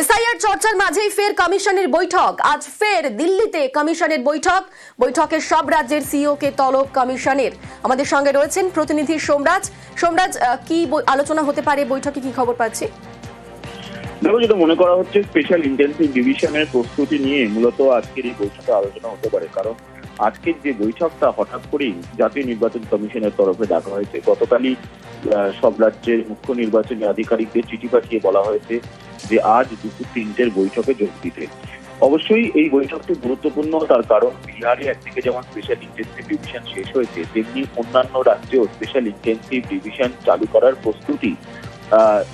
SIR চর্চার মাঝেই ফের কমিশনের বৈঠক। আজ ফের দিল্লিতে কমিশনের বৈঠক। বৈঠকে সব রাজ্যের সিইও কে তলব কমিশনের। আমাদের সঙ্গে রয়েছেন প্রতিনিধি সোমরাজ। সোমরাজ কি আলোচনা হতে পারে বৈঠকে? কি খবর পাচ্ছি? দেখো, যেটা মনে করা হচ্ছে স্পেশাল ইন্টেন্সিভ ডিভিশনের প্রস্তুতি নিয়ে মূলত আজকের এই বৈঠকে আলোচনা হতে পারে। কারণ আজকের যে বৈঠকটা হঠাৎ করেই জাতীয় নির্বাচন কমিশনের তরফে ডাকা হয়েছে। গতকালই সব রাজ্যের মুখ্য নির্বাচনী আধিকারিকদের চিঠি পাঠিয়ে বলা হয়েছে যে আজ দুপুর তিনটের বৈঠকে যোগ দিতে। অবশ্যই এই বৈঠকটি গুরুত্বপূর্ণ, তার কারণ বিহারে একদিকে যেমন স্পেশাল ইন্টেন্সিভ ডিভিশন শেষ হয়েছে, তেমনি অন্যান্য রাজ্যেও স্পেশাল ইন্টেন্সিভ ডিভিশন চালু করার প্রস্তুতি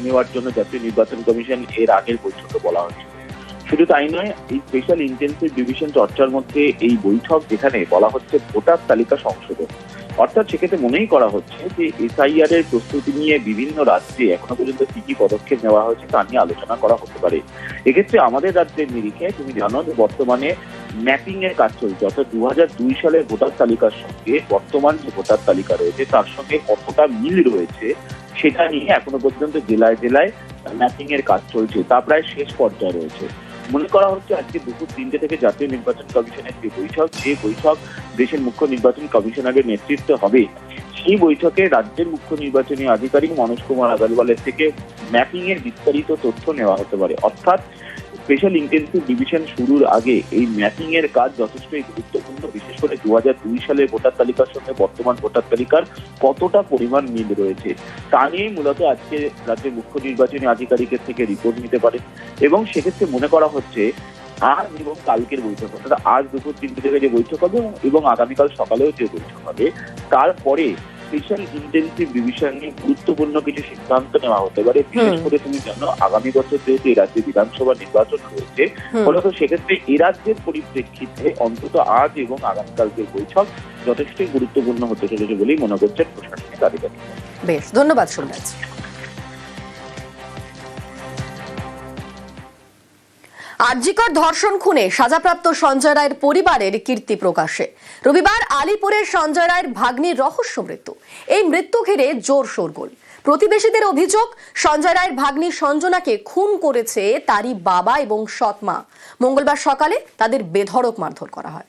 নেওয়ার জন্য জাতীয় নির্বাচন কমিশন এর আগের বৈঠকে বলা হয়েছে। শুধু তাই নয়, এই স্পেশাল ইন্টেন্সিভ ডিভিশন চর্চার মধ্যে এই বৈঠক যেখানে বলা হচ্ছে ভোটার তালিকা সংশোধন। অর্থাৎ সেক্ষেত্রে মনেই করা হচ্ছে যে এসআইআর এর প্রস্তুতি নিয়ে বিভিন্ন রাজ্যে এখনও পর্যন্ত কি কি পদক্ষেপ নেওয়া হয়েছে তা নিয়ে আলোচনা করা হতে পারে। এক্ষেত্রে আমাদের রাজ্যের নিরিখে তুমি জানো যে বর্তমানে ম্যাপিং এর কাজ চলছে, অর্থাৎ দু হাজার দুই সালের ভোটার তালিকার সঙ্গে বর্তমান যে ভোটার তালিকা রয়েছে তার সঙ্গে কতটা মিল রয়েছে সেটা নিয়ে এখনও পর্যন্ত জেলায় জেলায় ম্যাপিং এর কাজ চলছে, তা প্রায় শেষ পর্যায়ে রয়েছে। মনে করা হচ্ছে আজকে দুপুর তিনটে থেকে জাতীয় নির্বাচন কমিশনের যে বৈঠক যে বৈঠক দেশের মুখ্য নির্বাচন কমিশনারের নেতৃত্বে হবে। সেই বৈঠকে রাজ্যের মুখ্য নির্বাচনী আধিকারিক মনোজ কুমার আগারওয়ালের থেকে ম্যাপিং এর বিস্তারিত তথ্য নেওয়া হতে পারে। অর্থাৎ স্পেশাল ইন্টেন্সিভ ডিভিশন শুরুর আগে এই ম্যাপিং এর কাজ যথেষ্টই গুরুত্বপূর্ণ, বিশেষ করে দু দুই সালের ভোটার তালিকার সঙ্গে বর্তমান ভোটার তালিকার কতটা পরিমাণ মিল রয়েছে, তা নিয়েই মূলত আজকে রাজ্যের মুখ্য নির্বাচনী আধিকারিকের থেকে রিপোর্ট নিতে পারে এবং সেক্ষেত্রে মনে করা হচ্ছে আজ এবং কালকের বৈঠক, অর্থাৎ আজ দুপুর তিনটে থেকে যে বৈঠক হবে এবং আগামীকাল সকালেও যে বৈঠক হবে, তারপরে স্পেশাল ইন্টেন্সিভ ডিভিশন নিয়ে গুরুত্বপূর্ণ কিছু সিদ্ধান্ত নেওয়া হতে। পারে বিশেষ করে তুমি জানো আগামী বছর যেহেতু এই রাজ্যে বিধানসভা নির্বাচন রয়েছে হুম। ফলত সেক্ষেত্রে এ রাজ্যের পরিপ্রেক্ষিতে অন্তত আজ এবং আগামীকালকের বৈঠক যথেষ্টই গুরুত্বপূর্ণ হতে চলেছে বলেই মনে করছেন প্রশাসনিক আধিকারিক বেশ ধন্যবাদ সোমরাজ আরজিকর ধর্ষণ খুনে সাজাপ্রাপ্ত সঞ্জয় রায়ের পরিবারের কীর্তি প্রকাশে। রবিবার আলিপুরের সঞ্জয় রায়ের ভাগ্নির রহস্য মৃত্যু। এই মৃত্যু ঘিরে জোর শোরগোল। প্রতিবেশীদের অভিযোগ, সঞ্জয় রায়ের ভাগ্নি সঞ্জনাকে খুন করেছে তারই বাবা এবং সৎ মা। মঙ্গলবার সকালে তাদের বেধড়ক মারধর করা হয়।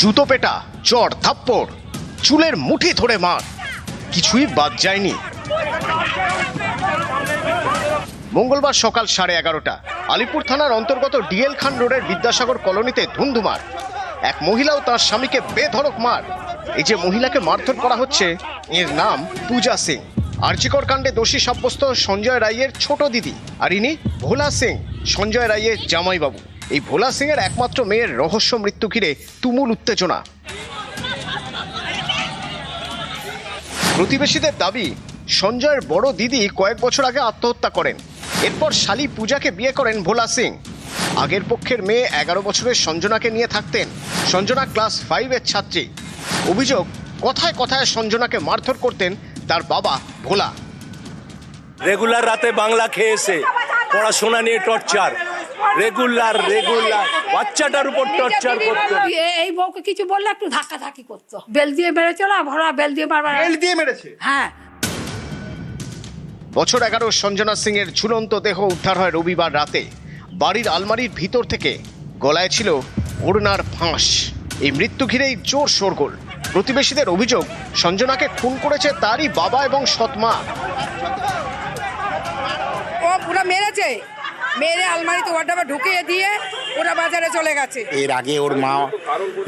জুতো পেটা, চড়, থাপ্পড়, চুলের মুঠি ধরে মার। কিছুই বাদ যায়নি। মঙ্গলবার সকাল সাড়ে এগারোটা, আলিপুর থানার অন্তর্গত ডিএল খান রোডের বিদ্যাসাগর কলোনিতে ধুন্ধুমার। এক মহিলা ও তার স্বামীকে বেধড়ক মার। এই যে মহিলাকে মারধর করা হচ্ছে, এর নাম পূজা সিং। আর্জিকর কাণ্ডে দোষী সাব্যস্ত সঞ্জয় রায়ের ছোট দিদি আর ইনি ভোলা সিং, সঞ্জয় রায়ের জামাইবাবু। এই ভোলা সিং এর একমাত্র মেয়ের রহস্য মৃত্যু ঘিরে তুমুল উত্তেজনা। প্রতিবেশীদের দাবি, সঞ্জয়ের বড় দিদি কয়েক বছর আগে আত্মহত্যা করেন। এরপর শালি পূজাকে বিয়ে করেন ভোলা সিং। আগের পক্ষের মেয়ে এগারো বছরের সঞ্জনাকে নিয়ে থাকতেন। সঞ্জনা ক্লাস ফাইভের ছাত্রী। অভিযোগ, কথায় কথায় সঞ্জনাকে মারধর করতেন তার বাবা ভোলা। রেগুলার রাতে বাংলা খেয়েছে, পড়াশোনা নিয়ে টর্চার। রেগুলার রেগুলার বাচ্চাটার উপর টর্চার করতো। এই বউকে কিছু বললে একটু ধাক্কা ধাক্কি করতো। বেল দিয়ে মেরেছিল ভরা বেল দিয়ে মারবার দিয়ে মেরেছে? হ্যাঁ। বছর এগারো সঞ্জনা সিং এর ঝুলন্ত দেহ উদ্ধার হয় রবিবার রাতে। বাড়ির আলমারির ভিতর থেকে গলায় ছিল ওড়নার ফাঁস। এই মৃত্যু ঘিরেই জোর শোরগোল। প্রতিবেশীদের অভিযোগ সঞ্জনাকে খুন করেছে তারই বাবা এবং সৎমা ও পুরো মেরেছে? মেরে আলমারিতে ওয়ার্ডাবে ঢুকিয়ে দিয়ে ওরা বাজারে চলে গেছে। এর আগে ওর মা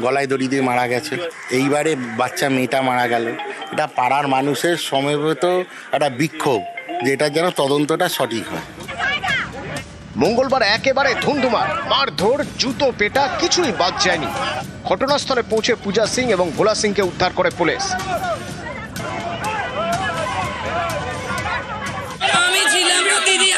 গলায় দড়ি দিয়ে মারা গেছে। এইবারে বাচ্চা মেয়েটা মারা গেল। এটা পাড়ার মানুষের সমবেত একটা বিক্ষোভ যে যেটা যেন তদন্তটা সঠিক হয়। মঙ্গলবার একেবারে ধুন্ধুমার মারধর জুতো পেটা কিছুই বাদ যায়নি। ঘটনাস্থলে পৌঁছে পূজা সিং এবং ভোলা সিংকে উদ্ধার করে পুলিশ। আমি ছিলাম দিদি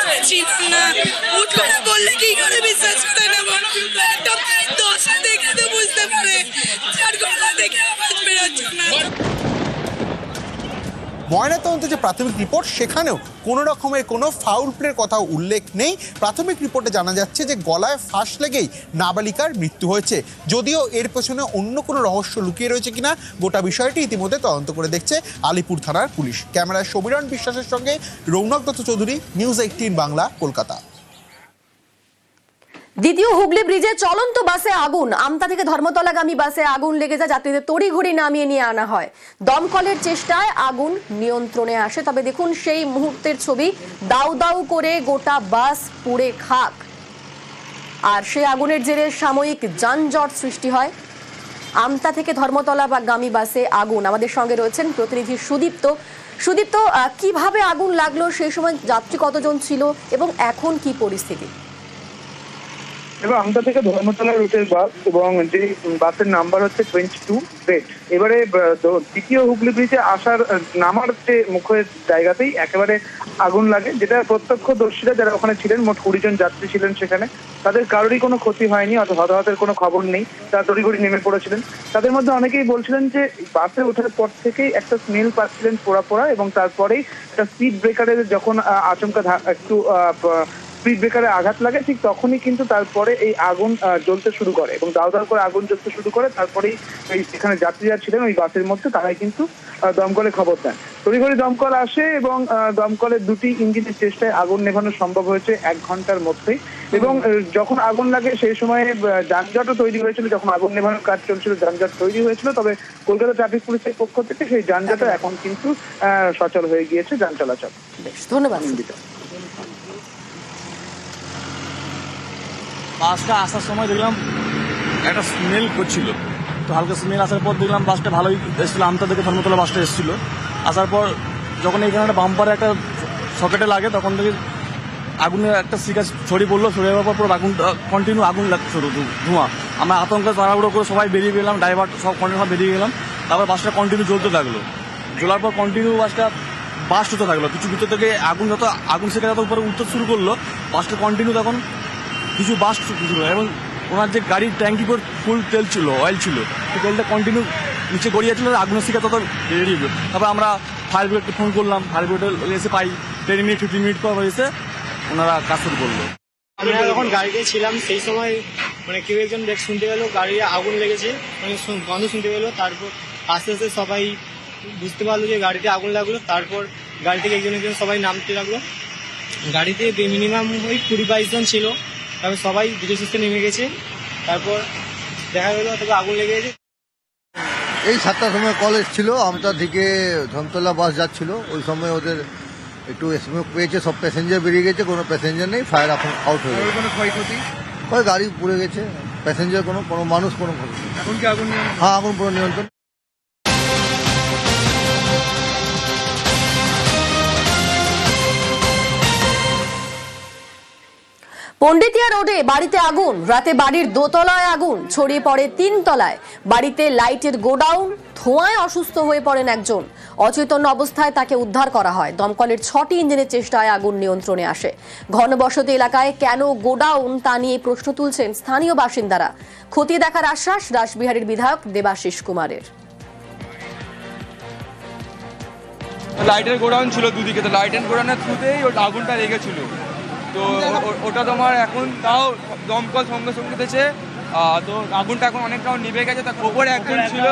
ময়নাতদন্ত যে প্রাথমিক রিপোর্ট, সেখানেও কোনো রকমের কোনো ফাউল প্লের কথা উল্লেখ নেই। প্রাথমিক রিপোর্টে জানা যাচ্ছে যে গলায় ফাঁস লেগেই নাবালিকার মৃত্যু হয়েছে। যদিও এর পেছনে অন্য কোনো রহস্য লুকিয়ে রয়েছে কিনা, গোটা বিষয়টি ইতিমধ্যে তদন্ত করে দেখছে আলিপুর থানার পুলিশ। ক্যামেরায় সমীরণ বিশ্বাসের সঙ্গে রৌনক দত্ত চৌধুরী, নিউজ এইটিন বাংলা, কলকাতা। দ্বিতীয় হুগলি ব্রিজে চলন্ত বাসে আগুন। আমতা থেকে ধর্মতলাগামী বাসে আগুন লেগে যায়, যাত্রীদের তড়িঘড়ি নামিয়ে নিয়ে আনা হয়। দমকলের চেষ্টায় আগুন নিয়ন্ত্রণে আসে, তবে দেখুন সেই মুহূর্তের ছবি, দাউ দাউ করে গোটা বাস পুড়ে খাক। আর সেই আগুনের জেরে সাময়িক যানজট সৃষ্টি হয়। আমতা থেকে ধর্মতলা বা গামী বাসে আগুন। আমাদের সঙ্গে রয়েছেন প্রতিনিধি সুদীপ্ত। সুদীপ্ত কীভাবে আগুন লাগল? সেই সময় যাত্রী কতজন ছিল? এবং এখন কি পরিস্থিতি? এবং আমতা থেকে ধর্মতলা রুটের বাস এবং যে বাসের নাম্বার হচ্ছে টোয়েন্টি টু বেড এবারে দ্বিতীয় হুগলি ব্রিজে আসার নামার যে মুখের জায়গাতেই একেবারে আগুন লাগে, যেটা প্রত্যক্ষদর্শীরা যারা ওখানে ছিলেন, মোট কুড়ি জন যাত্রী ছিলেন সেখানে, তাদের কারোরই কোনো ক্ষতি হয়নি অত হতাহতের কোনো খবর নেই, তারা তড়িঘড়ি নেমে পড়েছিলেন। তাদের মধ্যে অনেকেই বলছিলেন যে, বাসে ওঠার পর থেকেই একটা স্মেল পাচ্ছিলেন পোড়া পোড়া এবং তারপরেই একটা স্পিড ব্রেকারের যখন আচমকা একটু স্পিড ব্রেকারে আঘাত লাগে ঠিক তখনই কিন্তু তারপরে এই আগুন জ্বলতে শুরু করে এবং দাও দাও করে আগুন জ্বলতে শুরু করে তারপরেই এই এখানে যাত্রীরা ছিলেন ওই বাসের মধ্যে তারাই কিন্তু দমকলে খবর দেন। তড়িঘড়ি দমকল আসে এবং দমকলের দুটি ইঞ্জিনের চেষ্টায় আগুন নেভানো সম্ভব হয়েছে এক ঘণ্টার মধ্যেই এবং যখন আগুন লাগে সেই সময়ে যানজটও তৈরি হয়েছিল। যখন আগুন নেভানোর কাজ চলছিল যানজট তৈরি হয়েছিল। তবে কলকাতা ট্রাফিক পুলিশের পক্ষ থেকে সেই যানজট এখন কিন্তু সচল হয়ে গিয়েছে যান চলাচল। বেশ ধন্যবাদ। বাসটা আসার সময় দেখলাম একটা স্মেল করছিল। তো হালকা স্মেল আসার পর দেখলাম বাসটা ভালোই এসেছিল। আমতা থেকে ধর্মতলা বাসটা এসেছিল। আসার পর যখন এখানে একটা বাম্পারে একটা সকেটে লাগে, তখন থেকে আগুনের একটা শিকা ছড়িয়ে পড়ল। ছড়িয়ে যাওয়ার পর আগুন কন্টিনিউ আগুন লাগছিল ধু- ধোঁয়া। আমরা আতঙ্কে তাড়াহুড়ো করে সবাই বেরিয়ে গেলাম ড্রাইভার সব কন্টিনিউ বেরিয়ে গেলাম। তারপর বাসটা কন্টিনিউ জ্বলতে থাকল জ্বলার পর কন্টিনিউ বাসটা বাস্ট হতে থাকল কিছু ভিতর থেকে আগুন যত, আগুন সেটা যত উপরে উঠতে শুরু করল, বাসটা কন্টিনিউ তখন কিছু বাস ছিল এবং ওনার যে গাড়ির ট্যাঙ্কি করে ফুল তেল ছিল অয়েল ছিল সেই তেলটা কন্টিনিউ নিচে গড়িয়েছিল আর আগুনের তত বেরিয়ে গেল। তারপর আমরা ফায়ার ব্রিগেডকে ফোন করলাম ফায়ার ব্রিগেড এসে পাই টেন মিনিট ফিফটিন মিনিট পর এসে ওনারা কাজ শুরু করল। আমরা যখন গাড়িতে ছিলাম, সেই সময় মানে কেউ একজন দেখ শুনতে পেল, গাড়ি আগুন লেগেছে মানে গন্ধ শুনতে পেল, তারপর আস্তে আস্তে সবাই বুঝতে পারল যে গাড়িতে আগুন লাগল, তারপর গাড়ি থেকে একজন একজন সবাই নামতে লাগল। গাড়িতে মিনিমাম ওই কুড়ি বাইশ জন ছিল। তারপর সবাই ধীরে সুস্থে নেমে গেছে। তারপর দেখা গেলো তারপর আগুন লেগে গেছে। এই সাতটার সময় কলেজ ছিল আমতা থেকে ধমতলা বাস যাচ্ছিল। ওই সময় ওদের একটু স্মোক পেয়েছে সব প্যাসেঞ্জার বেরিয়ে গেছে কোনো প্যাসেঞ্জার নেই ফায়ার এখন আউট হয়ে গেছে। কোনো ক্ষয়ক্ষতি? ওই গাড়ি পুড়ে গেছে প্যাসেঞ্জার কোনো কোনো মানুষ কোনো। এখন কি আগুন হ্যাঁ আগুন পুরো নিয়ন্ত্রণ। পণ্ডিতিয়া রোডে বাড়িতে আগুন, রাতে বাড়ির দোতলায় আগুন, ছড়িয়ে পড়ে তিন তলায়। বাড়িতে লাইটের গোডাউন, ধোঁয়ায় অসুস্থ হয়ে পড়েন একজন। অচেতন অবস্থায় তাকে উদ্ধার করা হয়। দমকলের ছটি ইঞ্জিনের চেষ্টায় আগুন নিয়ন্ত্রণে আসে। ঘনবসতি এলাকায় কেন গোডাউন তা নিয়ে প্রশ্ন তুলছেন স্থানীয় বাসিন্দারা। খতিয়ে দেখার আশ্বাস রাসবিহারীর বিধায়ক দেবাশিস কুমারের। লাইটের গোডাউন ছিল দুদিকে। তো লাইটের গোডাউনের থ্রুতেই ওটা আগুনটা লেগেছিল। তো ওটা তোমার এখন তাও দমকল সঙ্গে সঙ্গে দিতেছে আহ, তো আগুনটা এখন অনেকটাও নিভে গেছে। তার ওপরে একজন ছিল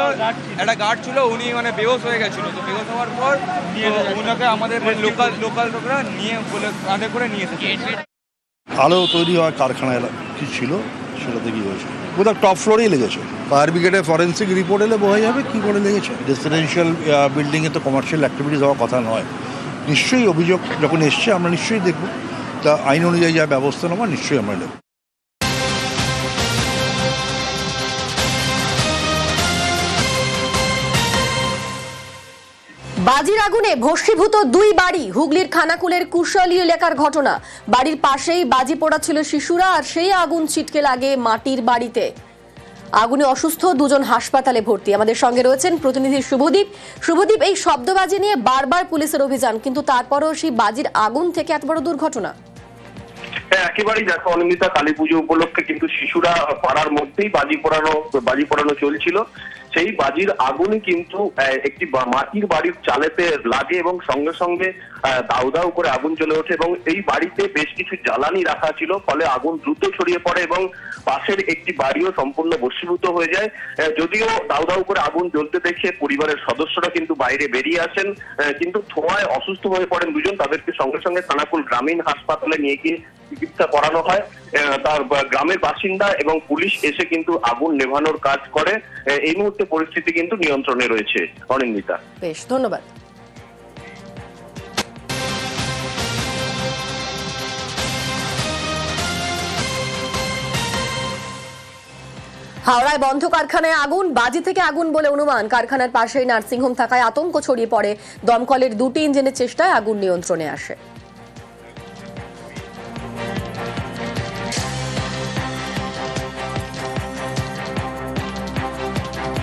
একটা গার্ড ছিল উনি মানে বেহোশ হয়ে গেছিল। তো বেহোশ হওয়ার পর ওনাকে আমাদের লোকাল লোকাল লোকরা নিয়ে বলে কাঁধে করে নিয়ে এসেছে। আলো তৈরি হওয়ার কারখানা কি ছিল? সেটা থেকেই হয়েছে। কোথাও টপ ফ্লোরেই লেগেছে। ফায়ার ব্রিগেডের ফরেন্সিক রিপোর্ট এলে বোঝা যাবে কী করে লেগেছে। রেসিডেন্সিয়াল বিল্ডিংয়ে তো কমার্শিয়াল অ্যাক্টিভিটিস হওয়ার কথা নয়। নিশ্চয়ই অভিযোগ যখন এসছে আমরা নিশ্চয়ই দেখব। তা আইন অনুযায়ী যা ব্যবস্থা নেওয়া নিশ্চয়ই আমরা নেব। বাজির আগুনে ভস্মীভূত দুই বাড়ি, হুগলির খানাকুলের কুশলী এলাকার ঘটনা। বাড়ির পাশেই বাজি পোড়া ছিল শিশুরা, আর সেই আগুন ছিটকে লাগে মাটির বাড়িতে। আগুনে অসুস্থ দুজন হাসপাতালে ভর্তি। আমাদের সঙ্গে রয়েছেন প্রতিনিধি শুভদীপ। শুভদীপ, এই শব্দবাজি নিয়ে বারবার পুলিশের অভিযান, কিন্তু তারপরেও সেই বাজির আগুন থেকে এত বড় দুর্ঘটনা। হ্যাঁ একেবারেই দেখো, অনিন্দিতা কালী পুজো উপলক্ষে কিন্তু শিশুরা পাড়ার মধ্যেই বাজি পোড়ানো বাজি পোড়ানো চলছিল। সেই বাজির আগুনই কিন্তু একটি মাটির বাড়ির চালেতে লাগে এবং সঙ্গে সঙ্গে দাউ দাউ করে আগুন জ্বলে ওঠে এবং এই বাড়িতে বেশ কিছু জ্বালানি রাখা ছিল, ফলে আগুন দ্রুত ছড়িয়ে পড়ে এবং পাশের একটি বাড়িও সম্পূর্ণ বসীভূত হয়ে যায়। যদিও দাউ দাউ করে আগুন জ্বলতে দেখে পরিবারের সদস্যরা কিন্তু বাইরে বেরিয়ে আসেন কিন্তু ধোঁয়ায় অসুস্থ হয়ে পড়েন দুজন, তাদেরকে সঙ্গে সঙ্গে খানাকুল গ্রামীণ হাসপাতালে নিয়ে গিয়ে চিকিৎসা করানো হয় তার গ্রামের বাসিন্দা এবং পুলিশ এসে কিন্তু আগুন নেভানোর কাজ করে। এই মুহূর্তে পরিস্থিতি কিন্তু নিয়ন্ত্রণে রয়েছে। অনিন্দিতা। বেশ, ধন্যবাদ। হাওড়ায় বন্ধ কারখানায় আগুন, বাজি থেকে আগুন বলে অনুমান। কারখানার পাশেই নার্সিংহোম থাকায় আতঙ্ক ছড়িয়ে পড়ে। দমকলের দুটি ইঞ্জিনের চেষ্টায় আগুন নিয়ন্ত্রণে আসে।